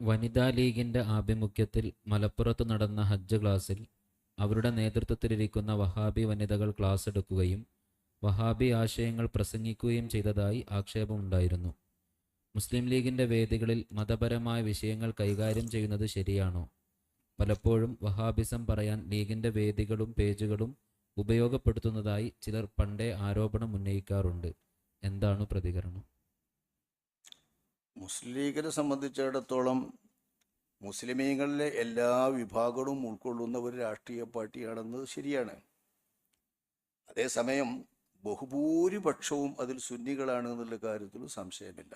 വനിതാ ലീഗിന്റെ ആഭിമുഖ്യത്തിൽ മലപ്പുറത്ത് നടന്ന ഹജ്ജ് ക്ലാസ്സിൽ അവരുടെ നേതൃത്വത്തിലിരിക്കുന്ന വഹാബി വനിതകൾ ക്ലാസ് എടുക്കുകയും വഹാബി ആശയങ്ങൾ പ്രസംഗിക്കുകയും ചെയ്തതായി ആക്ഷേപമുണ്ടായിരുന്നു. മുസ്ലിം ലീഗിന്റെ വേദികളിൽ മതപരമായ വിഷയങ്ങൾ കൈകാര്യം ചെയ്യുന്നത് ശരിയാണോ? പലപ്പോഴും വഹാബിസം പറയാൻ ലീഗിന്റെ വേദികളും പേജുകളും ഉപയോഗപ്പെടുത്തുന്നതായി ചിലർ പണ്ടേ ആരോപണം ഉന്നയിക്കാറുണ്ട്. എന്താണ് പ്രതികരണം? മുസ്ലിം ലീഗിനെ സംബന്ധിച്ചിടത്തോളം മുസ്ലിമീങ്ങളിലെ എല്ലാ വിഭാഗങ്ങളും ഉൾക്കൊള്ളുന്ന ഒരു രാഷ്ട്രീയ പാർട്ടിയാണെന്നത് ശരിയാണ്. അതേസമയം ബഹുഭൂരിപക്ഷവും അതിൽ സുന്നികളാണ് എന്നുള്ള കാര്യത്തിലും സംശയമില്ല.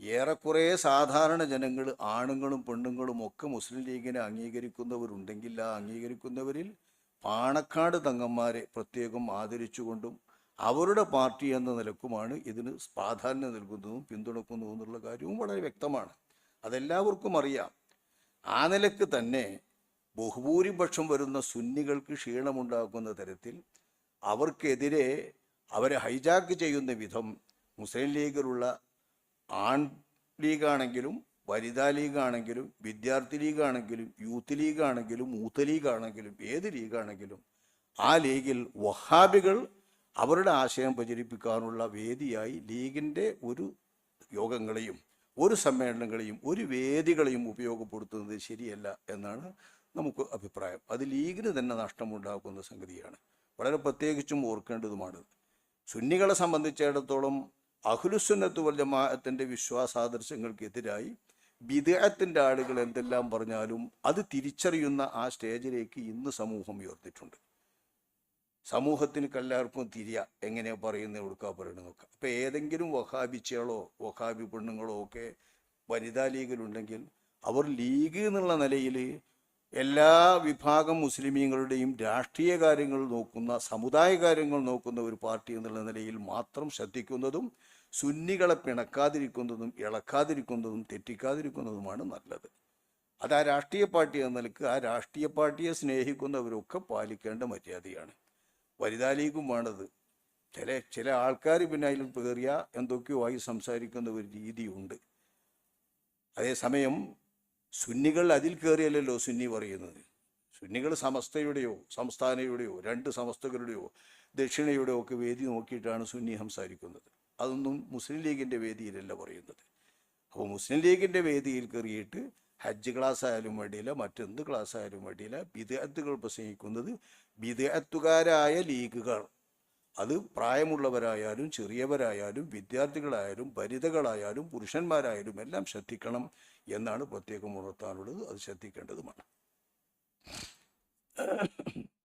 ഏറെക്കുറെ സാധാരണ ജനങ്ങൾ ആണുങ്ങളും പെണ്ണുങ്ങളും ഒക്കെ മുസ്ലിം ലീഗിനെ അംഗീകരിക്കുന്നവരുണ്ടെങ്കിൽ ആ അംഗീകരിക്കുന്നവരിൽ പാണക്കാട് തങ്ങന്മാരെ പ്രത്യേകം ആദരിച്ചുകൊണ്ടും അവരുടെ പാർട്ടി എന്ന നിലക്കുമാണ് ഇതിന് പ്രാധാന്യം നൽകുന്നതും പിന്തുണക്കുന്നതും എന്നുള്ള കാര്യവും വളരെ വ്യക്തമാണ്. അതെല്ലാവർക്കും അറിയാം. ആ നിലയ്ക്ക് തന്നെ ബഹുഭൂരിപക്ഷം വരുന്ന സുന്നികൾക്ക് ക്ഷീണമുണ്ടാക്കുന്ന തരത്തിൽ അവർക്കെതിരെ അവരെ ഹൈജാക്ക് ചെയ്യുന്ന വിധം മുസ്ലിം ലീഗിലുള്ള ആൺ ലീഗാണെങ്കിലും വനിതാ ലീഗാണെങ്കിലും വിദ്യാർത്ഥി ലീഗാണെങ്കിലും യൂത്ത് ലീഗാണെങ്കിലും മൂത്ത് ലീഗാണെങ്കിലും ഏത് ലീഗാണെങ്കിലും ആ ലീഗിൽ വഹാബികൾ അവരുടെ ആശയം പ്രചരിപ്പിക്കാനുള്ള വേദിയായി ലീഗിന്റെ ഒരു യോഗങ്ങളെയും ഒരു സമ്മേളനങ്ങളെയും ഒരു വേദികളെയും ഉപയോഗപ്പെടുത്തുന്നത് ശരിയല്ല എന്നാണ് നമുക്ക് അഭിപ്രായം. അത് ലീഗിന് തന്നെ നഷ്ടമുണ്ടാക്കുന്ന സംഗതിയാണ്. വളരെ പ്രത്യേകിച്ചും ഓർക്കേണ്ടതുമാണ്. സുന്നികളെ സംബന്ധിച്ചിടത്തോളം അഖുലുസുന്നത്ത് വൽ ജമാഅത്തിന്റെ വിശ്വാസാദർശങ്ങൾക്കെതിരായി വിദേഹത്തിന്റെ ആളുകൾ എന്തെല്ലാം പറഞ്ഞാലും അത് തിരിച്ചറിയുന്ന ആ സ്റ്റേജിലേക്ക് ഇന്ന് സമൂഹം ഉയർത്തിയിട്ടുണ്ട് സമൂഹത്തിന് കല്ലാർക്കും തിരിയ എങ്ങനെയാ പറയുന്നത് കൊടുക്കുക പറയണമെന്നൊക്കെ അപ്പോൾ ഏതെങ്കിലും വഹാബിച്ചകളോ വഹാബി പെണ്ണുങ്ങളോ ഒക്കെ വനിതാ ലീഗിലുണ്ടെങ്കിൽ അവർ ലീഗ് എന്നുള്ള നിലയിൽ എല്ലാ വിഭാഗം മുസ്ലിമീങ്ങളുടെയും രാഷ്ട്രീയ കാര്യങ്ങൾ നോക്കുന്ന സമുദായ കാര്യങ്ങൾ നോക്കുന്ന ഒരു പാർട്ടി എന്നുള്ള നിലയിൽ മാത്രം ശ്രദ്ധിക്കുന്നതും സുന്നികളെ പിണക്കാതിരിക്കുന്നതും ഇളക്കാതിരിക്കുന്നതും തെറ്റിക്കാതിരിക്കുന്നതുമാണ് നല്ലത്. അത് ആ രാഷ്ട്രീയ പാർട്ടി എന്ന നിലയ്ക്ക് ആ രാഷ്ട്രീയ പാർട്ടിയെ സ്നേഹിക്കുന്നവരൊക്കെ പാലിക്കേണ്ട മര്യാദയാണ്. വനിതാ ലീഗും വേണ്ടത്. ചില ചില ആൾക്കാർ പിന്നെ അതിൽ കയറിയ എന്തൊക്കെയോ ആയി സംസാരിക്കുന്ന ഒരു രീതിയുണ്ട്. അതേസമയം സുന്നികൾ അതിൽ കയറിയല്ലല്ലോ സുന്നി പറയുന്നത്. സുന്നികൾ സമസ്തയുടെയോ സംസ്ഥാനയുടെയോ രണ്ട് സമസ്തകളുടെയോ ദക്ഷിണയുടെയോ ഒക്കെ വേദി നോക്കിയിട്ടാണ് സുന്നി സംസാരിക്കുന്നത്. അതൊന്നും മുസ്ലിം ലീഗിന്റെ വേദിയിലല്ല പറയുന്നത്. അപ്പോൾ മുസ്ലിം ലീഗിന്റെ വേദിയിൽ കയറിയിട്ട് ഹജ്ജ് ക്ലാസ് ആയാലും വേണ്ടിയില്ല മറ്റെന്ത് ക്ലാസ് ആയാലും വേണ്ടിയില്ല. ബിദഅത്തുകൾ പ്രസംഗിക്കുന്നത് ബിദഅത്തുകാരായ ലീഗുകൾ. അത് പ്രായമുള്ളവരായാലും ചെറിയവരായാലും വിദ്യാർത്ഥികളായാലും വനിതകളായാലും പുരുഷന്മാരായാലും എല്ലാം ശ്രദ്ധിക്കണം എന്നാണ് പ്രത്യേകം ഉണർത്താനുള്ളത്. അത് ശ്രദ്ധിക്കേണ്ടതുമാണ്.